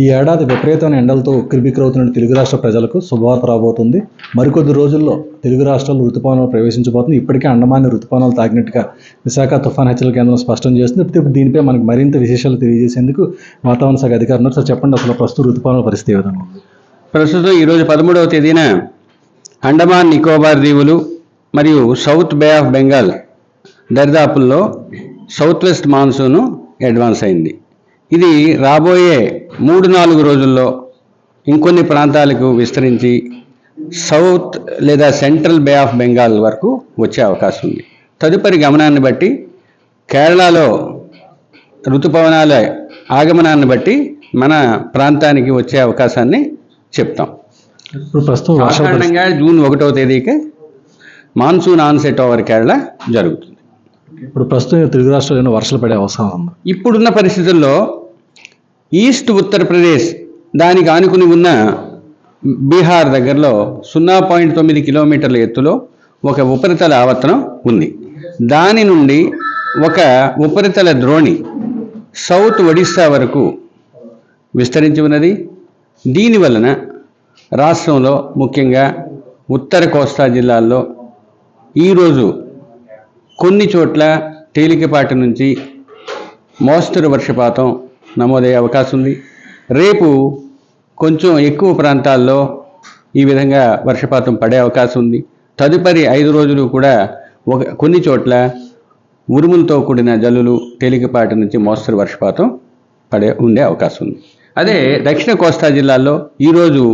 ఈ ఏడాది విపరీతమైన ఎండలతో ఉక్కిరిబిక్కిరవుతున్న తెలుగు రాష్ట్ర ప్రజలకు శుభవార్త రాబోతుంది. మరికొద్ది రోజుల్లో తెలుగు రాష్ట్రాలు ఋతుపవనాలు ప్రవేశించబోతుంది ఇప్పటికే అండమాన్ ఋతుపవనాలు తాకినట్టుగా విశాఖ తుఫాన్ హెచ్చరికల కేంద్రం స్పష్టం చేస్తుంది ఇప్పుడు దీనిపై మనకు మరింత విశేషాలు తెలియజేసేందుకు వాతావరణ శాఖ అధికారులు సార్ చెప్పండి అసలు ప్రస్తుత ఋతుపవనాల పరిస్థితి విధంగా ప్రస్తుతం ఈరోజు పదమూడవ తేదీన అండమాన్ నికోబార్ దీవులు మరియు సౌత్ బే ఆఫ్ బెంగాల్ దరిదాపుల్లో సౌత్ వెస్ట్ మాన్సూన్ అడ్వాన్స్ అయింది. ఇది రాబోయే మూడు నాలుగు రోజుల్లో ఇంకొన్ని ప్రాంతాలకు విస్తరించి సౌత్ లేదా సెంట్రల్ బే ఆఫ్ బెంగాల్ వరకు వచ్చే అవకాశం ఉంది. తదుపరి గమనాన్ని బట్టి కేరళలో ఋతుపవనాల ఆగమనాన్ని బట్టి మన ప్రాంతానికి వచ్చే అవకాశాన్ని చెప్తాం. సాధారణంగా జూన్ ఒకటవ తేదీకి మాన్సూన్ ఆన్సెట్ ఓవర్ కేరళ జరుగుతుంది. ఇప్పుడు ప్రస్తుతం తెలుగు రాష్ట్రాల్లో వర్షాలు పడే అవసరం ఉంది? ఇప్పుడున్న పరిస్థితుల్లో ఈస్ట్ ఉత్తరప్రదేశ్ దానికి ఆనుకుని ఉన్న బీహార్ దగ్గరలో సున్నా పాయింట్ తొమ్మిది కిలోమీటర్ల ఎత్తులో ఒక ఉపరితల ఆవర్తనం ఉంది. దాని నుండి ఒక ఉపరితల ద్రోణి సౌత్ ఒడిస్సా వరకు విస్తరించి ఉన్నది. దీని వలన రాష్ట్రంలో ముఖ్యంగా ఉత్తర కోస్తా జిల్లాల్లో ఈరోజు కొన్ని చోట్ల తేలికపాటి నుంచి మోస్తరు వర్షపాతం నమోదయ్యే అవకాశం ఉంది. రేపు కొంచెం ఎక్కువ ప్రాంతాల్లో ఈ విధంగా వర్షపాతం పడే అవకాశం ఉంది. తదుపరి ఐదు రోజులు కూడా ఒక కొన్ని చోట్ల ఉరుములతో కూడిన జల్లులు తేలికపాటి నుంచి మోస్తరు వర్షపాతం పడే ఉండే అవకాశం ఉంది. అదే దక్షిణ కోస్తా జిల్లాల్లో ఈరోజు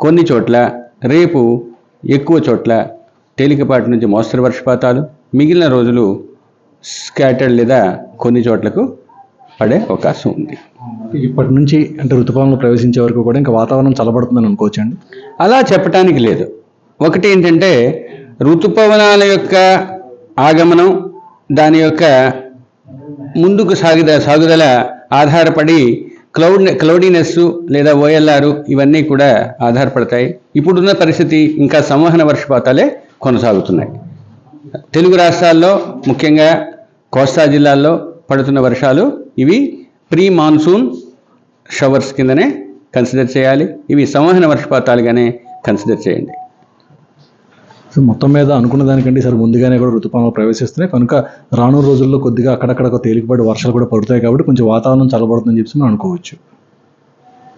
కొన్ని చోట్ల రేపు ఎక్కువ చోట్ల తేలికపాటి నుంచి మోస్తరు వర్షపాతాలు. మిగిలిన రోజులు స్కాటర్డ్ లేదా కొన్ని చోట్లకు పడే అవకాశం ఉంది. ఇప్పటి నుంచి అంటే ఋతుపవనాలు ప్రవేశించే వరకు కూడా ఇంకా వాతావరణం చల్లబడుతుందని అనుకోవచ్చండి అలా చెప్పటానికి లేదు. ఒకటి ఏంటంటే ఋతుపవనాల యొక్క ఆగమనం దాని యొక్క ముందుకు సాగిద సాగుదల ఆధారపడి క్లౌడ్ క్లౌడీనెస్ లేదా ఓఎల్ఆర్ ఇవన్నీ కూడా ఆధారపడతాయి. ఇప్పుడున్న పరిస్థితి ఇంకా సంవహన వర్షపాతాలే కొనసాగుతున్నాయి. తెలుగు రాష్ట్రాల్లో ముఖ్యంగా కోస్తా జిల్లాల్లో పడుతున్న వర్షాలు ఇవి ప్రీ మాన్సూన్ షవర్స్ కిందనే కన్సిడర్ చేయాలి. ఇవి సంవహన వర్షపాతాలుగానే కన్సిడర్ చేయండి. సో మొత్తం మీద అనుకున్న దానికంటే సార్ ముందుగానే కూడా ఋతుపవనాలు ప్రవేశిస్తున్నాయి. కనుక రానున్న రోజుల్లో కొద్దిగా అక్కడక్కడ తేలికపడి వర్షాలు కూడా పడుతాయి కాబట్టి కొంచెం వాతావరణం చల్లబడుతుందని చెప్పి మనం అనుకోవచ్చు.